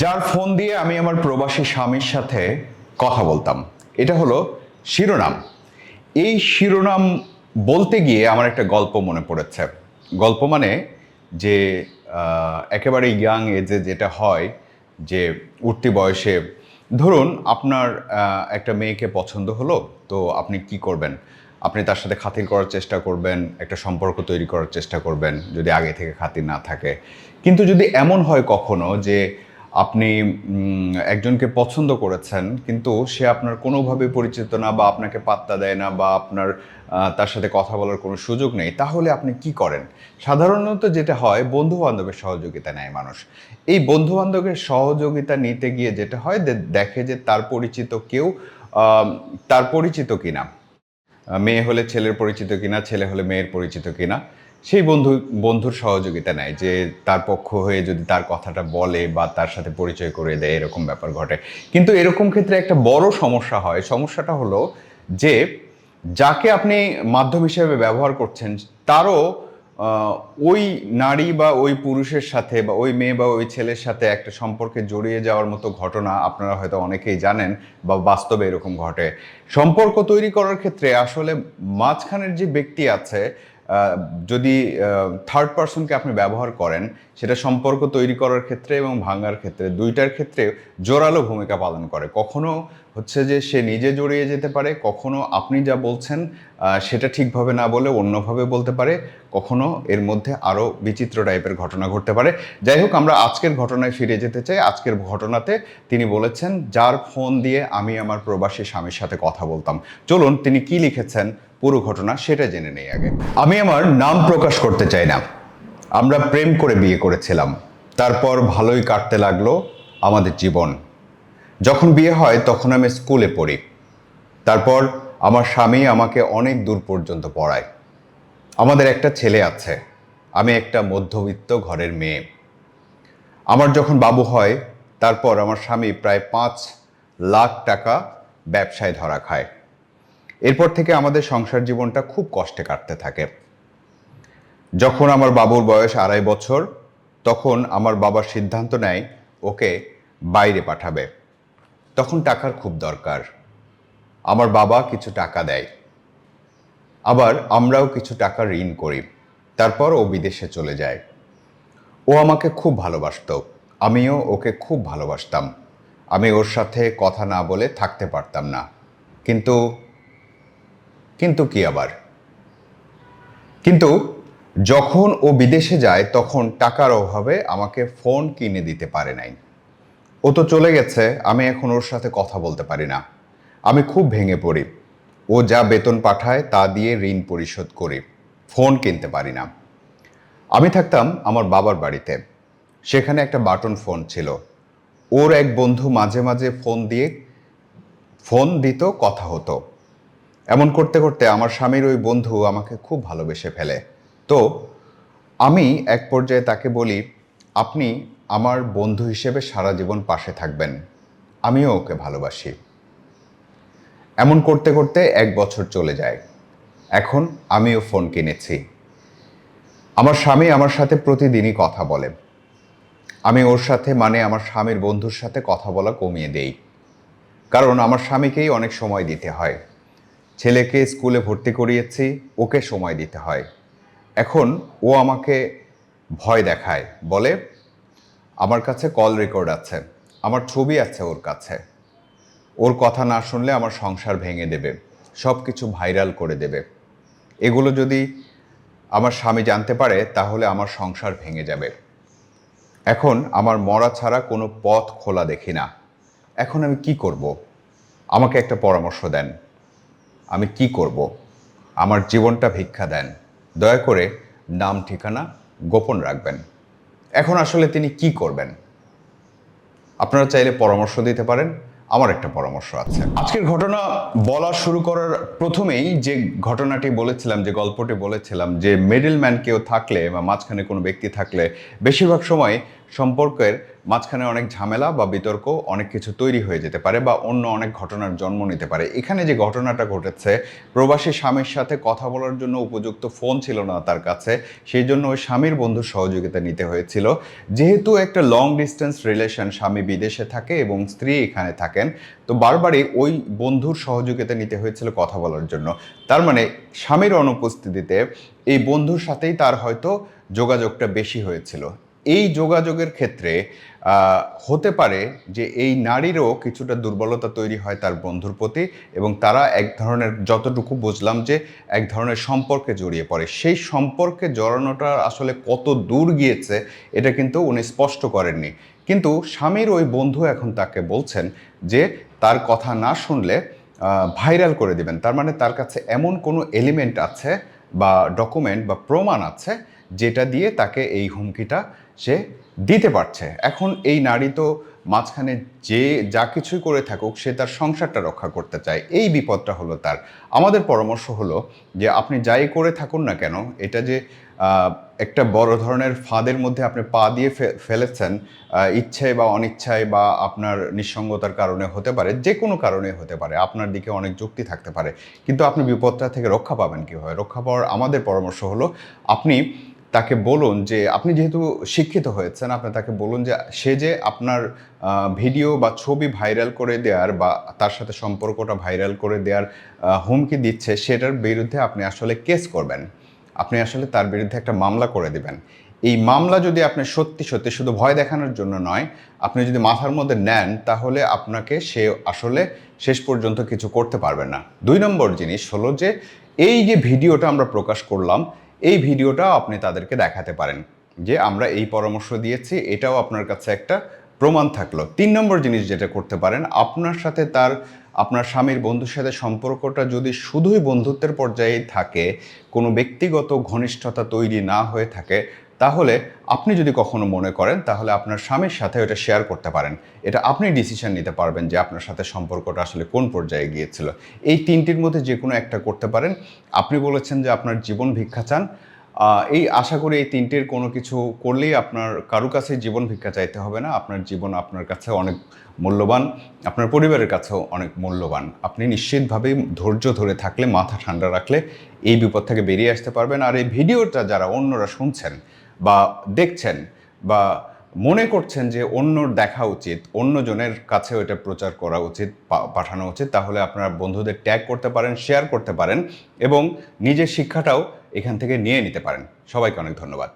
যার ফোন দিয়ে আমি আমার প্রবাসী স্বামীর সাথে কথা বলতাম। এটা হলো শিরোনাম। এই শিরোনাম বলতে গিয়ে আমার একটা গল্প মনে পড়েছে। গল্প মানে যে একেবারে ইয়াং এজে যেটা হয়, যে উঠতি বয়সে, ধরুন আপনার একটা মেয়েকে পছন্দ হলো, তো আপনি কি করবেন? আপনি তার সাথে খাতির করার চেষ্টা করবেন, একটা সম্পর্ক তৈরি করার চেষ্টা করবেন, যদি আগে থেকে খাতির না থাকে। কিন্তু যদি এমন হয় কখনো যে আপনি একজনকে পছন্দ করেছেন, কিন্তু সে আপনার কোনোভাবে পরিচিত না বা আপনাকে পাত্তা দেয় না বা আপনার তার সাথে কথা বলার কোনো সুযোগ নেই, তাহলে আপনি কি করেন? সাধারণত যেটা হয় বন্ধু বান্ধবের সহযোগিতা নেয় মানুষ। এই বন্ধু বান্ধবের সহযোগিতা নিতে গিয়ে যেটা হয় দেখে যে তার পরিচিত কেউ তার পরিচিত কিনা। মেয়ে হলে ছেলের পরিচিত কিনা, ছেলে হলে মেয়ের পরিচিত কিনা। সেই বন্ধু, বন্ধুর সহযোগিতা নেয় যে তার পক্ষ হয়ে যদি তার কথাটা বলে বা তার সাথে পরিচয় করে দেয়, এরকম ব্যাপার ঘটে। কিন্তু এরকম ক্ষেত্রে একটা বড় সমস্যা হয়। সমস্যাটা হলো যে যাকে আপনি মাধ্যম হিসেবে ব্যবহার করছেন, তারও ওই নারী বা ওই পুরুষের সাথে বা ওই মেয়ে বা ওই ছেলের সাথে একটা সম্পর্কে জড়িয়ে যাওয়ার মতো ঘটনা আপনারা হয়তো অনেকেই জানেন বা বাস্তবে এরকম ঘটে। সম্পর্ক তৈরি করার ক্ষেত্রে আসলে মাঝখানের যে ব্যক্তি আছে যদি থার্ড পার্সনকে আপনি ব্যবহার করেন, সেটা সম্পর্ক তৈরি করার ক্ষেত্রে এবং ভাঙার ক্ষেত্রে দুইটার ক্ষেত্রে জোরালো ভূমিকা পালন করে। কখনো হচ্ছে যে সে নিজে জড়িয়ে যেতে পারে, কখনো আপনি যা বলছেন সেটা ঠিকভাবে না বলে অন্যভাবে বলতে পারে, কখনো এর মধ্যে আরও বিচিত্র টাইপের ঘটনা ঘটতে পারে। যাই হোক, আমরা আজকের ঘটনায় ফিরে যেতে চাই। আজকের ঘটনাতে তিনি বলেছেন, যার ফোন দিয়ে আমি আমার প্রবাসী স্বামীর সাথে কথা বলতাম। চলুন, তিনি কি লিখেছেন? পুরো ঘটনা সেটা জেনে নেই আগে। আমি আমার নাম প্রকাশ করতে চাই না। আমরা প্রেম করে বিয়ে করেছিলাম। তারপর ভালোই কাটতে লাগল আমাদের জীবন। যখন বিয়ে হয়, তখন আমি স্কুলে পড়ি। তারপর আমার স্বামী আমাকে অনেক দূর পর্যন্ত পড়ায়। আমাদের একটা ছেলে আছে। আমি একটা মধ্যবিত্ত ঘরের মেয়ে। আমার যখন বাবু হয়, তারপর আমার স্বামী প্রায় পাঁচ লাখ টাকা ব্যবসায় ধরা খায়। এরপর থেকে আমাদের সংসার জীবনটা খুব কষ্টে কাটতে থাকে। যখন আমার বাবুর বয়স আড়াই বছর, তখন আমার বাবা সিদ্ধান্ত নেয় ওকে বাইরে পাঠাবে। তখন টাকার খুব দরকার। আমার বাবা কিছু টাকা দেয়। আবার আমরাও কিছু টাকা ঋণ করি। তারপর ও বিদেশে চলে যায়। ও আমাকে খুব ভালোবাসতো। আমিও ওকে খুব ভালোবাসতাম। আমি ওর সাথে কথা না বলে থাকতে পারতাম না। কিন্তু কিন্তু কি আবার? কিন্তু যখন ও বিদেশে যায়, তখন টাকার অভাবে আমাকে ফোন কিনে দিতে পারে নাই। ও তো চলে গেছে, আমি এখন ওর সাথে কথা বলতে পারি না। আমি খুব ভেঙে পড়ি। ও যা বেতন পাঠায়, তা দিয়ে ঋণ পরিশোধ করি। ফোন কিনতে পারি না। আমি থাকতাম আমার বাবার বাড়িতে। সেখানে একটা বাটন ফোন ছিল। ওর এক বন্ধু মাঝে মাঝে ফোন দিয়ে, ফোন দিত, কথা হতো। এমন করতে করতে আমার স্বামীর ওই বন্ধু আমাকে খুব ভালোবেসে ফেলে। তো, আমি এক পর্যায়ে তাকে বলি, আপনি আমার বন্ধু হিসেবে সারা জীবন পাশে থাকবেন। আমিও ওকে ভালোবাসি। এমন করতে করতে এক বছর চলে যায়। এখন আমিও ফোন কিনেছি। আমার স্বামী আমার সাথে প্রতিদিনই কথা বলে। আমি ওর সাথে মানে আমার স্বামীর বন্ধুর সাথে কথা বলা কমিয়ে দেই। কারণ আমার স্বামীকেই অনেক সময় দিতে হয়। ছেলেকে স্কুলে ভর্তি করিয়েছি, ওকে সময় দিতে হয়। এখন ও আমাকে ভয় দেখায়, বলে, আমার কাছে কল রেকর্ড আছে, আমার ছবি আছে ওর কাছে। ওর কথা না শুনলে আমার সংসার ভেঙে দেবে সব কিছু ভাইরাল করে দেবে। এগুলো যদি আমার স্বামী জানতে পারে, তাহলে আমার সংসার ভেঙে যাবে। এখন আমার মরা ছাড়া কোনো পথ খোলা দেখি না। এখন আমি কি করব? আমাকে একটা পরামর্শ দেন। আমি কি করব? আমার জীবনটা ভিক্ষা দেন। দয়া করে নাম, ঠিকানা গোপন রাখবেন। এখন আসলে তিনি কি করবেন? আপনারা চাইলে পরামর্শ দিতে পারেন। আমার একটা পরামর্শ আছে। আজকের ঘটনা বলা শুরু করার প্রথমেই যে ঘটনাটি বলেছিলাম, যে গল্পটি বলেছিলাম, যে মিডল ম্যান কেউ থাকলে বা মাঝখানে কোনো ব্যক্তি থাকলে, বেশিরভাগ সময় সম্পর্কের মাঝখানে অনেক ঝামেলা বা বিতর্ক, অনেক কিছু তৈরি হয়ে যেতে পারে বা অন্য অনেক ঘটনার জন্ম নিতে পারে। এখানে যে ঘটনাটা ঘটেছে, প্রবাসী স্বামীর সাথে কথা বলার জন্য উপযুক্ত ফোন ছিল না তার কাছে, সেই জন্য ওই স্বামীর বন্ধুর সহযোগিতা নিতে হয়েছিল। যেহেতু একটা লং ডিস্টেন্স রিলেশন স্বামী বিদেশে থাকে এবং স্ত্রী এখানে থাকেন, তো বারবারই ওই বন্ধুর সহযোগিতা নিতে হয়েছিল কথা বলার জন্য। তার মানে স্বামীর অনুপস্থিতিতে এই বন্ধুর সাথেই তার হয়তো যোগাযোগটা বেশি হয়েছিল। এই যোগাযোগের ক্ষেত্রে হতে পারে যে এই নারীরও কিছুটা দুর্বলতা তৈরি হয় তার বন্ধুর প্রতি এবং তারা এক ধরনের, যতটুকু বুঝলাম যে এক ধরনের সম্পর্কে জড়িয়ে পড়ে। সেই সম্পর্কে জড়ানোটা আসলে কত দূর গিয়েছে, এটা কিন্তু উনি স্পষ্ট করেননি। কিন্তু স্বামীর ওই বন্ধু এখন তাকে বলছেন যে তার কথা না শুনলে ভাইরাল করে দিবেন। তার মানে তার কাছে এমন কোনো এলিমেন্ট আছে বা ডকুমেন্ট বা প্রমাণ আছে, যেটা দিয়ে তাকে এই হুমকিটা সে দিতে পারছে। এখন এই নারী তো মাঝখানে যে যা কিছুই করে থাকুক, সে তার সংসারটা রক্ষা করতে চায়। এই বিপদটা হলো তার। আমাদের পরামর্শ হলো যে আপনি যাই করে থাকুন না কেন, এটা যে একটা বড় ধরনের ফাঁদের মধ্যে আপনি পা দিয়ে ফেলেছেন ইচ্ছায় বা অনিচ্ছায় বা আপনার নিঃসঙ্গতার কারণে হতে পারে যে কোনো কারণে হতে পারে, আপনার দিকে অনেক যুক্তি থাকতে পারে। কিন্তু আপনি বিপদটা থেকে রক্ষা পাবেন কীভাবে? রক্ষা পাওয়ার আমাদের পরামর্শ হলো, আপনি তাকে বলুন যে, আপনি যেহেতু শিক্ষিত হয়েছেন, আপনি তাকে বলুন যে, সে যে আপনার ভিডিও বা ছবি ভাইরাল করে দেওয়ার বা তার সাথে সম্পর্কটা ভাইরাল করে দেওয়ার হুমকি দিচ্ছে, সেটার বিরুদ্ধে আপনি আসলে কেস করবেন। আপনি আসলে তার বিরুদ্ধে একটা মামলা করে দিবেন। এই মামলা যদি আপনি সত্যি সত্যি শুধু ভয় দেখানোর জন্য নয়, আপনি যদি মাথার মধ্যে নেন, তাহলে আপনাকে সে আসলে শেষ পর্যন্ত কিছু করতে পারবে না। দুই নম্বর জিনিস হলো যে, এই যে ভিডিওটা আমরা প্রকাশ করলাম এই ভিডিওটা আপনি তাদেরকে দেখাতে পারেন যে আমরা এই পরামর্শ দিয়েছি, এটাও আপনার কাছে একটা প্রমাণ থাকল। তিন নম্বর জিনিস যেটা করতে পারেন, আপনার সাথে তার, আপনার স্বামীর বন্ধুর সাথে সম্পর্কটা যদি শুধুই বন্ধুত্বের পর্যায়ে থাকে, কোনো ব্যক্তিগত ঘনিষ্ঠতা তৈরি না হয়ে থাকে তাহলে আপনি যদি কখনো মনে করেন, তাহলে আপনার স্বামীর সাথে এটা শেয়ার করতে পারেন। এটা আপনি ডিসিশন নিতে পারবেন যে আপনার সাথে সম্পর্কটা আসলে কোন পর্যায়ে গিয়েছিল। এই তিনটির মধ্যে যে কোনো একটা করতে পারেন। আপনি বলেছেন যে আপনার জীবন ভিক্ষা চান। এই আশা করি এই তিনটির কোনো কিছু করলেই আপনার কারও কাছে জীবন ভিক্ষা চাইতে হবে না। আপনার জীবন আপনার কাছে অনেক মূল্যবান। আপনার পরিবারের কাছেও অনেক মূল্যবান। আপনি নিশ্চিতভাবেই ধৈর্য ধরে থাকলে, মাথা ঠান্ডা রাখলে এই বিপদ থেকে বেরিয়ে আসতে পারবেন। আর এই ভিডিওটা যারা অন্যরা শুনছেন বা দেখছেন বা মনে করছেন যে অন্যর দেখা উচিত, অন্যজনের কাছে এটা প্রচার করা উচিত পাঠানো উচিত, তাহলে আপনারা বন্ধুদের ট্যাগ করতে পারেন শেয়ার করতে পারেন এবং নিজের শিক্ষাটাও এখান থেকে নিয়ে নিতে পারেন। সবাইকে অনেক ধন্যবাদ।